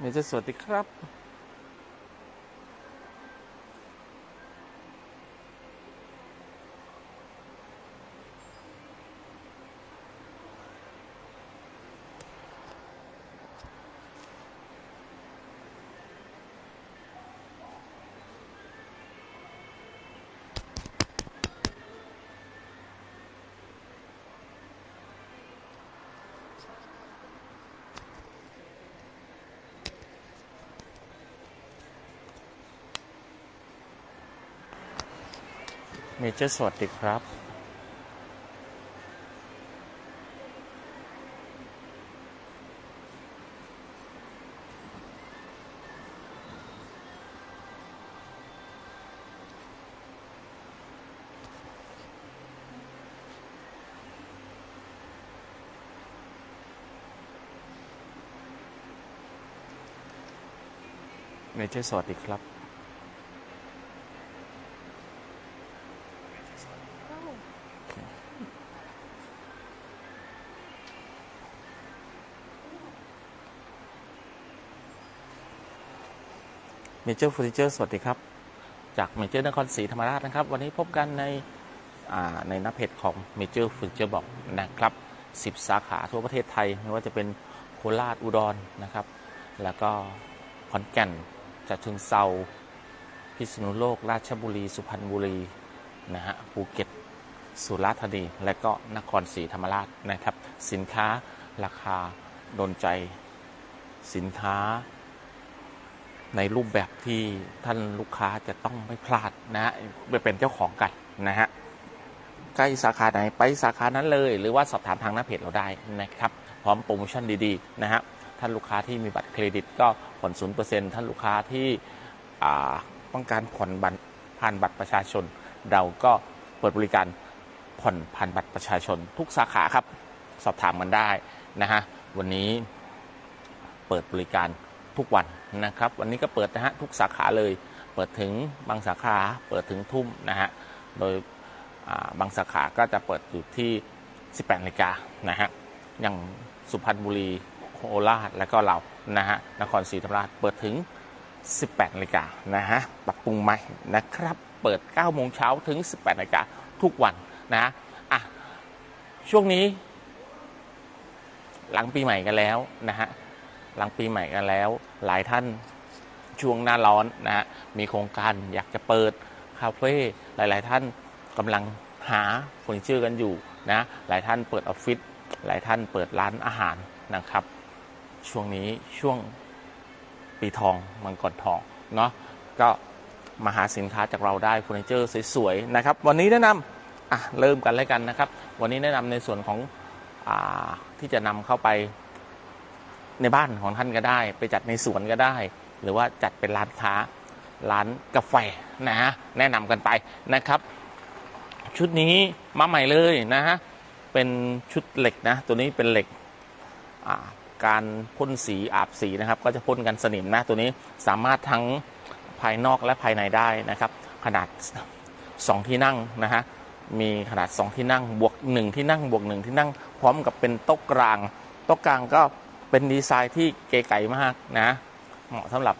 เมเจอร์สวัสดีครับ เมเจอร์สวัสดีครับ เมเจอร์สวัสดีครับ เมเจอร์เฟอร์นิเจอร์สวัสดีครับ จากเมเจอร์นครศรีธรรมราชนะครับ วันนี้พบกันในในหน้าเพจของเมเจอร์เฟอร์นิเจอร์บอกนะครับ 10 สาขาทั่วประเทศไทย ไม่ว่าจะเป็นโคราชอุดรนะครับ แล้วก็ขอนแก่นจัเชิงเซาพิษณุโลก ราชบุรี สุพรรณบุรีนะฮะภูเก็ต สุราษฎร์ธานี และก็นครศรีธรรมราชนะครับ สินค้าราคาโดนใจสินค้า ในรูปแบบที่ท่านลูกค้าจะต้องไม่พลาดนะฮะไปเป็นเจ้าของกันนะฮะใกล้สาขาไหนไปสาขานั้นเลย หรือว่าสอบถามทางหน้าเพจเราได้นะครับพร้อมโปรโมชั่นดีๆนะฮะท่านลูกค้าที่มีบัตรเครดิตก็ผ่อนศูนย์เปอร์เซ็นต์ท่านลูกค้าที่ต้องการผ่อนบัตรผ่านบัตรประชาชน เราก็เปิดบริการผ่อนผ่านบัตรประชาชน ทุกสาขาครับ สอบถามมันได้นะฮะวันนี้เปิดบริการทุกวัน นะครับวันนี้ก็เปิดนะฮะทุกสาขาเลย เปิดถึงบางสาขาเปิดถึงทุ่มนะฮะโดยบางสาขาก็จะเปิดอยู่ที่ 18นาฬิกานะฮะอย่างสุพรรณบุรีโคราชและก็เรานะฮะนครศรีธรรมราชเปิดถึง 18นาฬิกานะฮะปรับปรุงใหม่นะครับ เปิด 9 โมงเช้าถึง 18นาฬิกาทุกวันนะฮะอะช่วงนี้ หลังปีใหม่กันแล้วนะฮะ หลังปีใหม่กันแล้ว หลายท่านช่วงหน้าร้อนนะฮะมีโครงการอยากจะเปิดคาเฟ่หลาย ๆ ท่านกำลังหาเฟอร์นิเจอร์กันอยู่นะหลายท่านเปิดออฟฟิศหลายท่านเปิดร้านอาหารนะครับ ช่วงนี้ช่วงปีทองมังกรทองเนาะก็มาหาสินค้าจากเราได้เฟอร์นิเจอร์สวย ๆ นะครับ วันนี้แนะนำอะเริ่มกันเลยกันนะครับ วันนี้แนะนำในส่วนของอที่จะนำเข้าไป ในบ้านของท่านก็ได้ ไปจัดในสวนก็ได้ หรือว่าจัดเป็นร้านค้าร้านกาแฟนะฮะแนะนำกันไปนะครับ ชุดนี้มาใหม่เลยนะฮะเป็นชุดเหล็กนะ ตัวนี้เป็นเหล็กการพ่นสีอาบสีนะครับ ก็จะพ่นกันสนิมนะตัวนี้สามารถทั้งภายนอกและภายในได้นะครับ ขนาด 2 ที่นั่งนะฮะมีขนาด 2 ที่นั่งบวก 1 ที่นั่งบวก 1 ที่นั่งพร้อมกับเป็นโต๊ะกลางโต๊ะกลางก็ เป็นดีไซน์ที่เก๋ไก่มากนะ เหมาะสำหรับ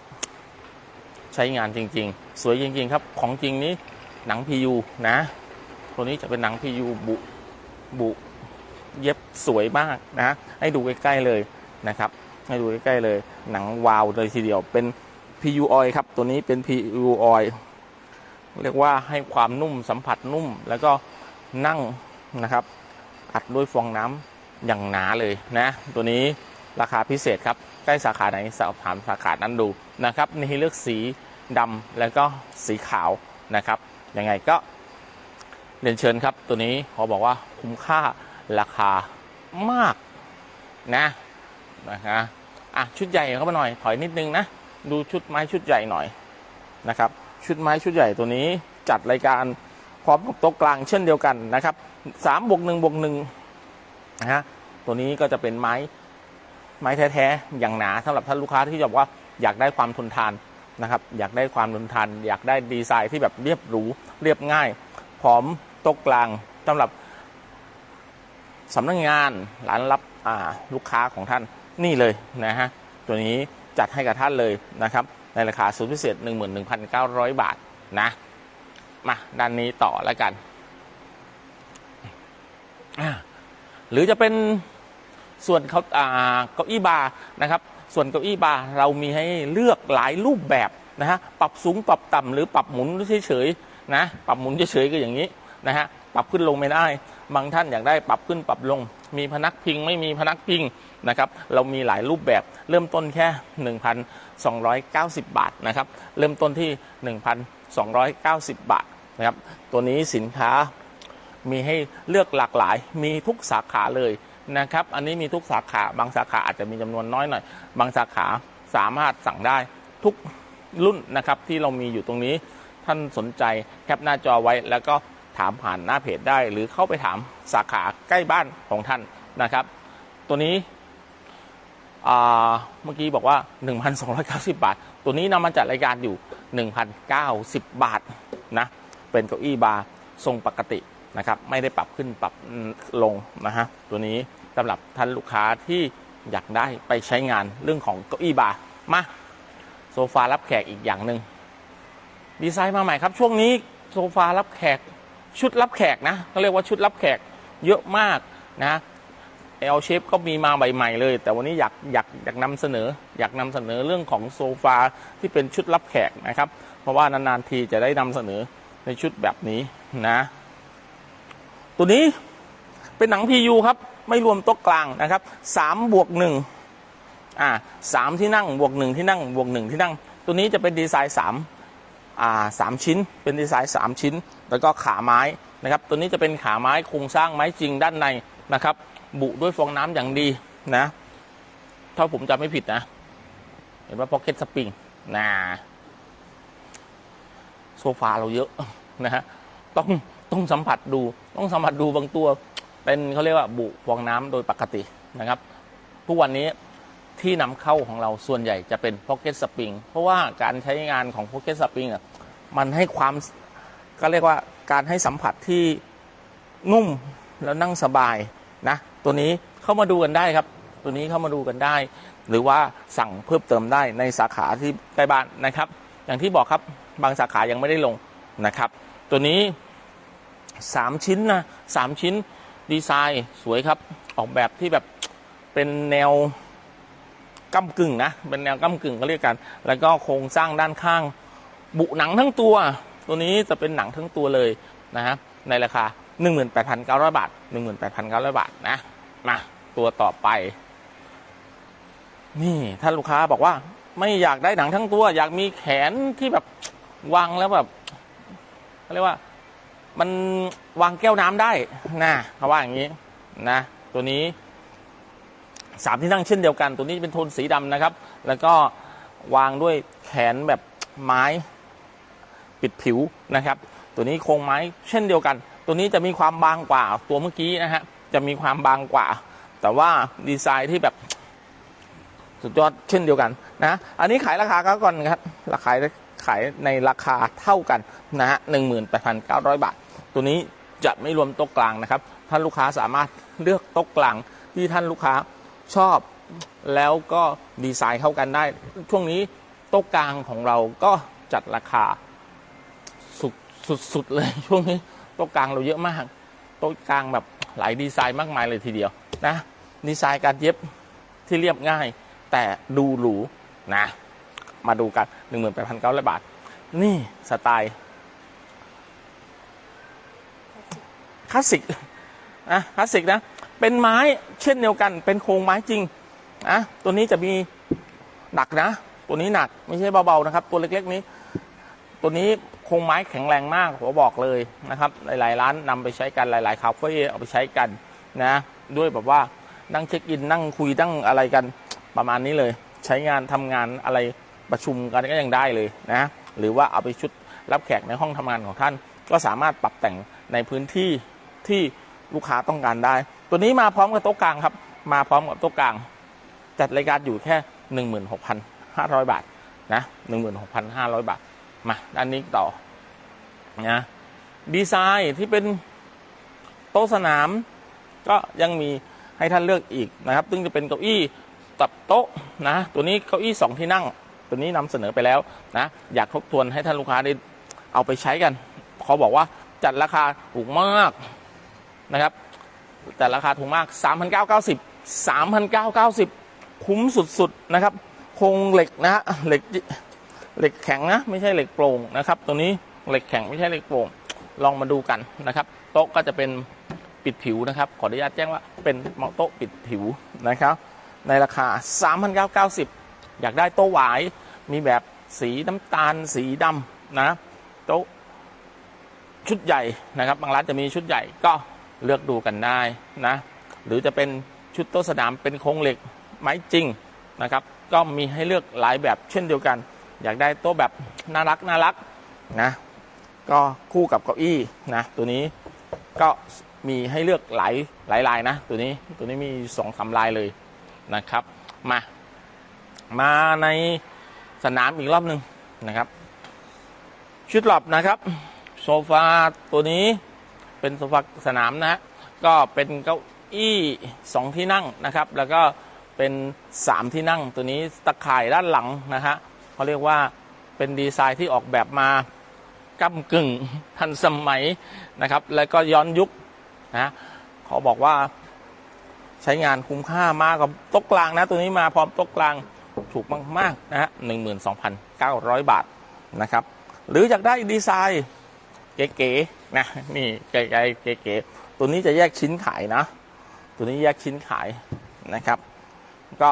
ใช้งานจริง ๆ สวยจริง ๆ ครับ ของจริงนี้หนังพียูนะ ตัวนี้จะเป็นหนังพียูบุบุ เย็บสวยมากนะ ให้ดูใกล้ๆเลยนะครับ ให้ดูใกล้ๆเลย หนังวาวเลยทีเดียวเป็น PU oil ครับ ตัวนี้เป็น PU oil เรียกว่าให้ความนุ่มสัมผัสนุ่มแล้วก็นั่งนะครับ อัดด้วยฟองน้ำอย่างหนาเลยนะ ตัวนี้ ราคาพิเศษครับ ใกล้สาขาไหนสอบถามสาขานั้นดูนะครับนี่เลือกสีดำแล้วก็สีขาวนะครับยังไงก็เรียนเชิญครับ ตัวนี้ขอบอกว่าคุ้มค่าราคามากนะนะฮะอะชุดใหญ่เข้ามาหน่อยถอยนิดนึงนะ ดูชุดไม้ชุดใหญ่หน่อยนะครับ ชุดไม้ชุดใหญ่ตัวนี้จัดรายการพร้อมกับโต๊ะกลางเช่นเดียวกันนะครับสามบวกหนึ่งบวกหนึ่งนะฮะตัวนี้ก็จะเป็นไม้ ไม้แท้ๆอย่างหนาสำหรับท่านลูกค้าที่จะบอกว่าอยากได้ความทนทานนะครับอยากได้ความทนทาน อยากได้ดีไซน์ที่แบบเรียบหรูเรียบง่าย พร้อมโต๊ะกลางสำหรับสำนักงานร้านรับลูกค้าของท่านนี่เลยนะฮะตัวนี้จัดให้กับท่านเลยนะครับในราคาสุดพิเศษ 11,900 บาทนะมาด้านนี้ต่อแล้วกัน หรือจะเป็น ส่วนเขาอ่าเก้าอี้บาร์นะครับส่วนเก้าอี้บาร์เรามีให้เลือกหลายรูปแบบนะฮะปรับสูงปรับต่ำหรือปรับหมุนเฉยๆนะปรับหมุนเฉยๆก็อย่างนี้นะฮะปรับขึ้นลงไม่ได้ บางท่านอยากได้ปรับขึ้นปรับลง มีพนักพิงไม่มีพนักพิงนะครับเรามีหลายรูปแบบเริ่มต้นแค่ 1,290 บาทนะครับเริ่มต้นที่ 1,290 บาทนะครับตัวนี้สินค้ามีให้เลือกหลากหลายมีทุกสาขาเลย นะครับ อันนี้มีทุกสาขา บางสาขาอาจจะมีจำนวนน้อยหน่อย บางสาขาสามารถสั่งได้ทุกรุ่นนะครับที่เรามีอยู่ตรงนี้ ท่านสนใจแคปหน้าจอไว้ แล้วก็ถามผ่านหน้าเพจได้ หรือเข้าไปถามสาขาใกล้บ้านของท่านนะครับ ตัวนี้เมื่อกี้บอกว่า 1,290 บาท ตัวนี้นำมาจัดรายการอยู่ 1,090 บาทนะ เป็นเก้าอี้บาร์ทรงปกติ นะครับไม่ได้ปรับขึ้นปรับลงนะฮะตัวนี้สำหรับท่านลูกค้าที่อยากได้ไปใช้งานเรื่องของเก้าอี้บาร์มาโซฟารับแขกอีกอย่างหนึ่งดีไซน์มาใหม่ครับ ช่วงนี้โซฟารับแขกชุดรับแขกนะเขาเรียกว่าชุดรับแขกเยอะมากนะเอลเชฟก็มีมาใหม่ๆเลย แต่วันนี้อยากอยากอยากนำเสนอ อยากนำเสนอเรื่องของโซฟาที่เป็นชุดรับแขกนะครับ เพราะว่านานๆทีจะได้นำเสนอในชุดแบบนี้นะ ตัวนี้เป็นหนัง PU ครับ ไม่รวมโต๊ะกลางนะครับ3บวก1อ่าสามที่นั่งบวกหนึ่งที่นั่งบวกหนึ่งที่นั่ง ตัวนี้จะเป็นดีไซน์สามอ่าสามชิ้น เป็นดีไซน์สามชิ้น แล้วก็ขาไม้นะครับ ตัวนี้จะเป็นขาไม้โครงสร้างไม้จริงด้านในนะครับ บุด้วยฟองน้ำอย่างดีนะถ้าผมจำไม่ผิดนะ เห็นว่าพ็อกเก็ตสปริงนะโซฟาเราเยอะนะฮะต้อง ต้องสัมผัสดู ต้องสัมผัสดูบางตัว เป็นเขาเรียกว่าบุฟองน้ำโดยปกตินะครับ ทุกวันนี้ที่นำเข้าของเราส่วนใหญ่จะเป็น Pocket Spring เพราะว่าการใช้งานของ Pocket Spring อะมันให้ความก็เรียกว่าการให้สัมผัสที่นุ่มแล้วนั่งสบายนะ ตัวนี้เข้ามาดูกันได้ครับ ตัวนี้เข้ามาดูกันได้ หรือว่าสั่งเพิ่มเติมได้ในสาขาที่ใกล้บ้านนะครับ อย่างที่บอกครับบางสาขายังไม่ได้ลงนะครับ ตัวนี้ 3ชิ้นนะสามชิ้นดีไซน์สวยครับ ออกแบบที่แบบเป็นแนวก้ากึ่งนะเป็นแนวก้ากึ่งก็เรียกกัน แล้วก็โครงสร้างด้านข้าง บุหนังทั้งตัว ตัวนี้จะเป็นหนังทั้งตัวเลยนะฮะในราคา 18,900 บาท 18,900 บาทนะมาตัวต่อไป นี่ถ้าลูกค้าบอกว่าไม่อยากได้หนังทั้งตัว อยากมีแขนที่แบบวางแล้วแบบเขาเรียกว่า มันวางแก้วน้ำได้นะเขาว่าอย่างนี้นะ ตัวนี้สามที่นั่งเช่นเดียวกัน ตัวนี้เป็นโทนสีดำนะครับ แล้วก็วางด้วยแขนแบบไม้ปิดผิวนะครับ ตัวนี้โครงไม้เช่นเดียวกัน ตัวนี้จะมีความบางกว่าตัวเมื่อกี้นะฮะจะมีความบางกว่า แต่ว่าดีไซน์ที่แบบสุดยอดเช่นเดียวกันนะ อันนี้ขายราคาก็ก่อนครับราคา ขายในราคาเท่ากันนะฮะหนึ่งหมื่นแปดพันเก้าร้อยบาท ตัวนี้จะไม่รวมโต๊ะกลางนะครับ ท่านลูกค้าสามารถเลือกโต๊ะกลางที่ท่านลูกค้าชอบแล้วก็ดีไซน์เข้ากันได้ ช่วงนี้โต๊ะกลางของเราก็จัดราคาสุดสุดๆเลยช่วงนี้โต๊ะกลางเราเยอะมากโต๊ะกลางแบบหลายดีไซน์มากมายเลยทีเดียวนะดีไซน์การเย็บที่เรียบง่าย แต่ดูหรูนะ มาดูกัน 18,900 บาท นี่สไตล์คลาสสิกนะคลาสสิกนะ เป็นไม้เช่นเดียวกัน เป็นโครงไม้จริงนะตัวนี้จะมีหนักนะ ตัวนี้หนักไม่ใช่เบาๆนะครับ ตัวเล็กๆนี้ ตัวนี้โครงไม้แข็งแรงมากผมบอกเลยนะครับ หลายๆร้านนำไปใช้กันหลายๆคาเฟ่เอาไปใช้กันนะ ด้วยแบบว่านั่งเช็คอินนั่งคุยนั่งอะไรกันประมาณนี้เลย ใช้งานทำงานอะไร ประชุมกันก็ยังได้เลยนะหรือว่าเอาไปชุดรับแขกในห้องทำงานของท่าน ก็สามารถปรับแต่งในพื้นที่ที่ลูกค้าต้องการได้ ตัวนี้มาพร้อมกับโต๊ะกลางครับ มาพร้อมกับโต๊ะกลาง จัดรายการอยู่แค่ 16,500 บาทนะ16,500 บาท มาด้านนี้ต่อนะดีไซน์ที่เป็นโต๊ะสนามก็ยังมีให้ท่านเลือกอีกนะครับ ซึ่งจะเป็นเก้าอี้ตับโต๊ะนะ ตัวนี้เก้าอี้สองที่นั่ง ตัวนี้นำเสนอไปแล้วนะอยากทบทวนให้ท่านลูกค้าได้เอาไปใช้กันเขาบอกว่าจัดราคาถูกมากนะครับแต่ราคาถูกมาก 3,990 3,990 คุ้มสุดๆนะครับโครงเหล็กนะฮะเหล็กเหล็กแข็งนะ ไม่ใช่เหล็กโปร่งนะครับ ตัวนี้เหล็กแข็งไม่ใช่เหล็กโปร่งลองมาดูกันนะครับ โต๊ะก็จะเป็นปิดผิวนะครับ ขออนุญาตแจ้งว่าเป็นโต๊ะปิดผิวนะครับ ในราคา 3,990 อยากได้โต๊ะหวายมีแบบสีน้ำตาลสีดำนะโต๊ะชุดใหญ่นะครับ บางร้านจะมีชุดใหญ่ก็เลือกดูกันได้นะหรือจะเป็นชุดโต๊ะสนามเป็นโครงเหล็กไม้จริงนะครับ ก็มีให้เลือกหลายแบบเช่นเดียวกัน อยากได้โต๊ะแบบน่ารักน่ารักนะก็คู่กับเก้าอี้นะตัวนี้ก็มีให้เลือกหลายหลายลายนะ ตัวนี้ตัวนี้มีสองสามลายเลยนะครับ มา มาในสนามอีกรอบหนึ่งนะครับ ชุดหลับนะครับ โซฟาตัวนี้เป็นโซฟาสนามนะฮะก็เป็นเก้าอี้สองที่นั่งนะครับ แล้วก็เป็นสามที่นั่งตัวนี้ตะข่ายด้านหลังนะฮะเขาเรียกว่าเป็นดีไซน์ที่ออกแบบมาก้ากึ่งทันสมัยนะครับ แล้วก็ย้อนยุคนะเขาบอกว่าใช้งานคุ้มค่ามากกับโต๊ะกลางนะ ตัวนี้มาพร้อมโต๊ะกลาง ถูกมากๆนะฮะหนึ่งหมื่นสองพันเก้าร้อยบาทนะครับ หรืออยากได้ดีไซน์เก๋ๆนะนี่ไกลๆเก๋ๆตัวนี้จะแยกชิ้นขายนะ ตัวนี้แยกชิ้นขายนะครับ ก็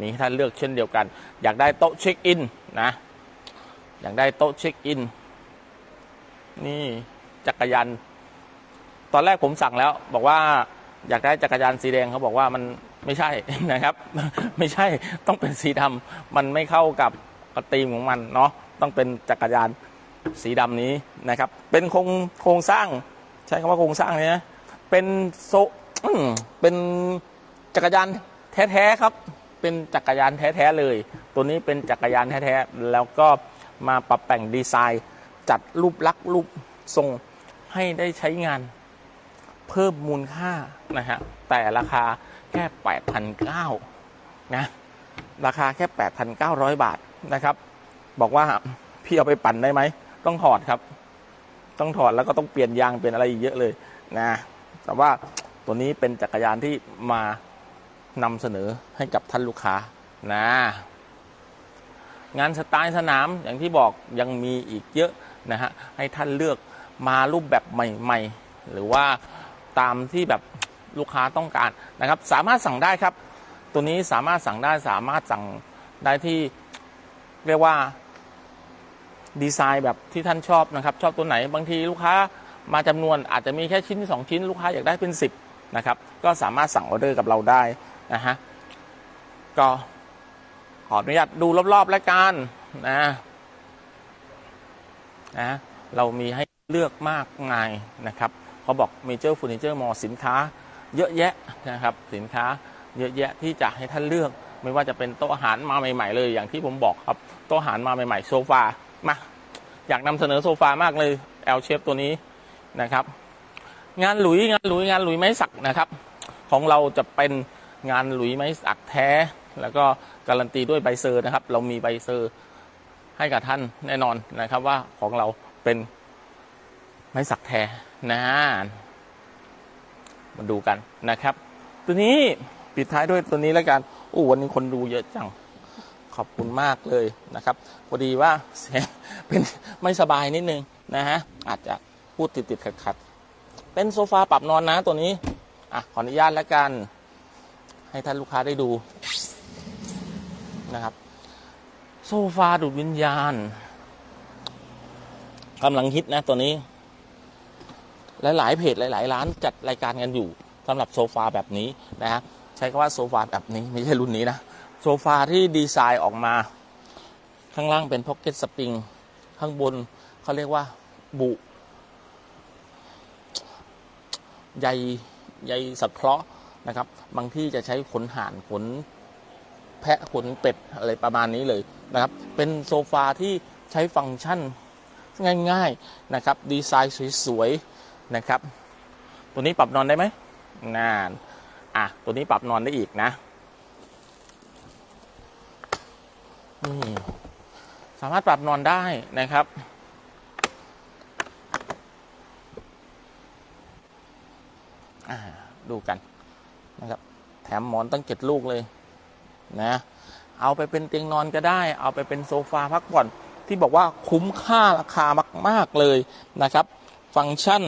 มีให้ท่านเลือกเช่นเดียวกัน อยากได้โต๊ะเช็คอินนะอยากได้โต๊ะเช็คอินนี่จักรยานตอนแรกผมสั่งแล้ว บอกว่าอยากได้จักรยานสีแดงเขาบอกว่ามัน ไม่ใช่นะครับ ไม่ใช่ต้องเป็นสีดำมันไม่เข้ากับกับธีมของมันเนาะต้องเป็นจักรยานสีดำนี้นะครับ เป็นโครงโครงสร้าง ใช้คำว่าโครงสร้างเนี่ยเป็นโซเป็นจักรยานแท้ๆครับ เป็นจักรยานแท้ๆเลย ตัวนี้เป็นจักรยานแท้ๆแล้วก็มาปรับแต่งดีไซน์ จัดรูปลักษณ์รูปทรงให้ได้ใช้งาน เพิ่มมูลค่านะฮะแต่ราคา แค่8,900นะราคาแค่8,900บาทนะครับ บอกว่าพี่เอาไปปั่นได้ไหม ต้องถอดครับ ต้องถอดแล้วก็ต้องเปลี่ยนยางเปลี่ยนอะไรอีกเยอะเลยนะแต่ว่าตัวนี้เป็นจักรยานที่มานำเสนอให้กับท่านลูกค้านะงานสไตล์สนามอย่างที่บอกยังมีอีกเยอะนะฮะให้ท่านเลือกมารูปแบบใหม่ ๆ หรือว่าตามที่แบบ ลูกค้าต้องการนะครับ สามารถสั่งได้ครับ ตัวนี้สามารถสั่งได้สามารถสั่งได้ที่เรียกว่าดีไซน์แบบที่ท่านชอบนะครับ ชอบตัวไหนบางทีลูกค้ามาจำนวนอาจจะมีแค่ชิ้นสองชิ้น ลูกค้าอยากได้เป็น 10นะครับก็สามารถสั่งออเดอร์กับเราได้นะฮะก็ขออนุญาตดูรอบๆแล้วกันนะนะเรามีให้เลือกมากมายนะครับเขาบอกเมเจอร์เฟอร์นิเจอร์มอสินค้า เยอะแยะนะครับสินค้าเยอะแยะที่จะให้ท่านเลือกไม่ว่าจะเป็นโต๊ะอาหารมาใหม่ๆ เลยอย่างที่ผมบอกครับโต๊ะอาหารมาใหม่ๆโซฟามาอยากนำเสนอโซฟามากเลย L shape ตัวนี้นะครับ งานหลุยงานหลุยงานหลุยไม้สักนะครับ ของเราจะเป็นงานหลุยไม้สักแท้ แล้วก็การันตีด้วยใบเซอร์นะครับ เรามีใบเซอร์ให้กับท่านแน่นอนนะครับว่าของเราเป็นไม้สักแท้นะ มาดูกันนะครับ ตัวนี้ปิดท้ายด้วยตัวนี้แล้วกันโอ้วันนี้คนดูเยอะจัง ขอบคุณมากเลยนะครับพอดีว่าเสียงเป็นไม่สบายนิดนึงนะฮะอาจจะพูดติดติดขัดขัดๆเป็นโซฟาปรับนอนนะตัวนี้อะขออนุญาตแล้วกัน ให้ท่านลูกค้าได้ดูนะครับ โซฟาดูดวิญญาณกำลังฮิตนะตัวนี้ หลายๆเพจหลาย ๆ ร้านจัดรายการกันอยู่สำหรับโซฟาแบบนี้นะฮะใช้คำว่าโซฟาแบบนี้ไม่ใช่รุ่นนี้นะโซฟาที่ดีไซน์ออกมาข้างล่างเป็นพ็อกเก็ตสปริงข้างบนเขาเรียกว่าบุใยใยสังเคราะห์นะครับ บางที่จะใช้ขนห่านขนแพะขนเป็ดอะไรประมาณนี้เลยนะครับ เป็นโซฟาที่ใช้ฟังก์ชันง่าย ๆนะครับ ดีไซน์สวย ๆ นะครับ ตัวนี้ปรับนอนได้ไหมนานอะตัวนี้ปรับนอนได้อีกนะนี่สามารถปรับนอนได้นะครับ ดูกันนะครับ แถมหมอนตั้งเจ็ดลูกเลยนะ เอาไปเป็นเตียงนอนก็ได้ เอาไปเป็นโซฟาพักผ่อน ที่บอกว่าคุ้มค่าราคามาก ๆ เลยนะครับ ฟังก์ชัน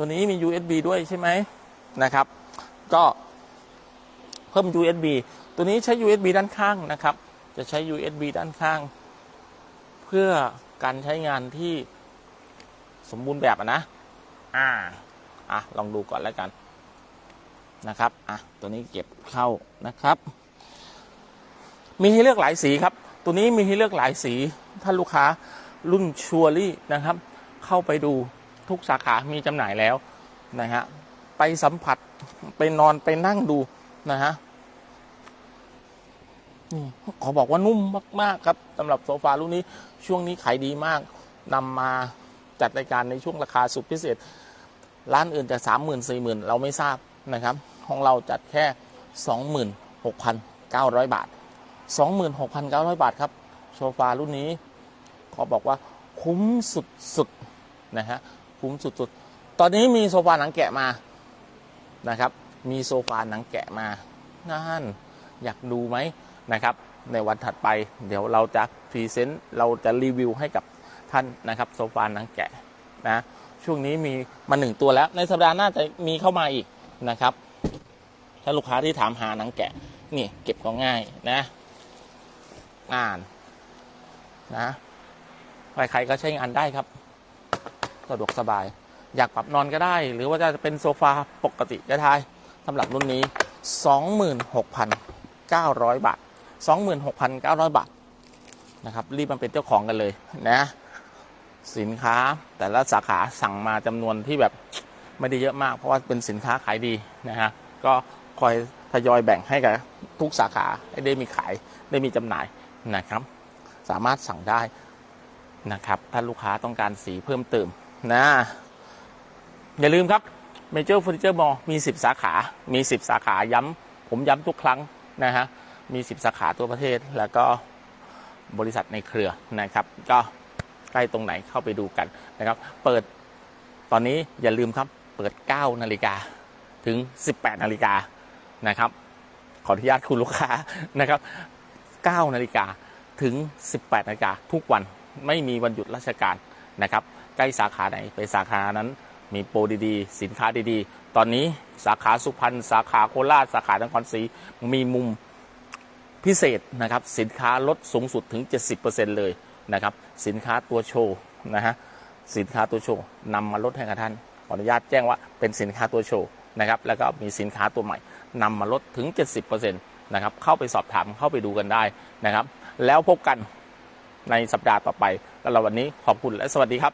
ตัวนี้มี USB ด้วยใช่ไหมนะครับ ก็เพิ่ม USB ตัวนี้ใช้ USB ด้านข้างนะครับ จะใช้ USB ด้านข้าง เพื่อการใช้งานที่สมบูรณ์แบบนะ อ่า อะ ลองดูก่อนแล้วกันนะครับ อะ ตัวนี้เก็บเข้านะครับ มีให้เลือกหลายสีครับ ตัวนี้มีให้เลือกหลายสี ถ้าลูกค้ารุ่นชัวรี่นะครับ เข้าไปดู ทุกสาขามีจำหน่ายแล้วนะฮะไปสัมผัสไปนอนไปนั่งดูนะฮะนี่ขอบอกว่านุ่มมาก ๆ ครับสำหรับโซฟารุ่นนี้ช่วงนี้ขายดีมากนำมาจัดรายการในช่วงราคาสุดพิเศษ ร้านอื่นจะสามหมื่นสี่หมื่นเราไม่ทราบนะครับ ของเราจัดแค่สองหมื่นหกพันเก้าร้อยบาทสองหมื่นหกพันเก้าร้อยบาทครับโซฟารุ่นนี้ ขอบอกว่าคุ้มสุด ๆ นะฮะ คุ้มสุดๆ ตอนนี้มีโซฟาหนังแกะมานะครับ มีโซฟาหนังแกะมานั่นอยากดูไหมนะครับ ในวันถัดไปเดี๋ยวเราจะพรีเซนต์เราจะรีวิวให้กับท่านนะครับโซฟาหนังแกะนะช่วงนี้มีมาหนึ่งตัวแล้ว ในสัปดาห์หน้าจะมีเข้ามาอีกนะครับ ถ้าลูกค้าที่ถามหาหนังแกะนี่เก็บก็ง่ายนะอ่านนะใครๆก็ใช้งานได้ครับ สะดวกสบาย อยากปรับนอนก็ได้ หรือว่าจะเป็นโซฟาปกติก็ได้สำหรับรุ่นนี้ 26,900 บาท 26,900 บาทนะครับรีบมาเป็นเจ้าของกันเลยนะสินค้าแต่ละสาขาสั่งมาจำนวนที่แบบไม่ได้เยอะมาก เพราะว่าเป็นสินค้าขายดีนะฮะก็คอยทยอยแบ่งให้กับทุกสาขาให้ได้มีขายได้มีจำหน่ายนะครับ สามารถสั่งได้นะครับ ถ้าลูกค้าต้องการสีเพิ่มเติม นะอย่าลืมครับ Major Furniture Mall มี 10 สาขา มี 10 สาขาย้ำผมย้ำทุกครั้งนะฮะ มี 10 สาขาทั่วประเทศ แล้วก็บริษัทในเครือนะครับ ก็ใกล้ตรงไหนเข้าไปดูกันนะครับ เปิดตอนนี้อย่าลืมครับ เปิด 9 นาฬิกาถึง 18 นาฬิกานะครับ ขออนุญาตคุณลูกค้านะครับ 9 นาฬิกาถึง 18 นาฬิกาทุกวันไม่มีวันหยุดราชการนะครับ ใกล้สาขาไหนไปสาขานั้นมีโปรดีๆ สินค้าดีๆ ตอนนี้สาขาสุพรรณสาขาโคราชสาขานครศรีมีมุมพิเศษนะครับ สินค้าลดสูงสุดถึง 70%เลยนะครับ สินค้าตัวโชว์นะฮะสินค้าตัวโชว์นำมาลดให้กับท่านขออนุญาตแจ้งว่าเป็นสินค้าตัวโชว์นะครับแล้วก็มีสินค้าตัวใหม่นำมาลดถึง 70%นะครับเข้าไปสอบถามเข้าไปดูกันได้นะครับ แล้วพบกันในสัปดาห์ต่อไปแล้วเราวันนี้ขอบคุณและสวัสดีครับ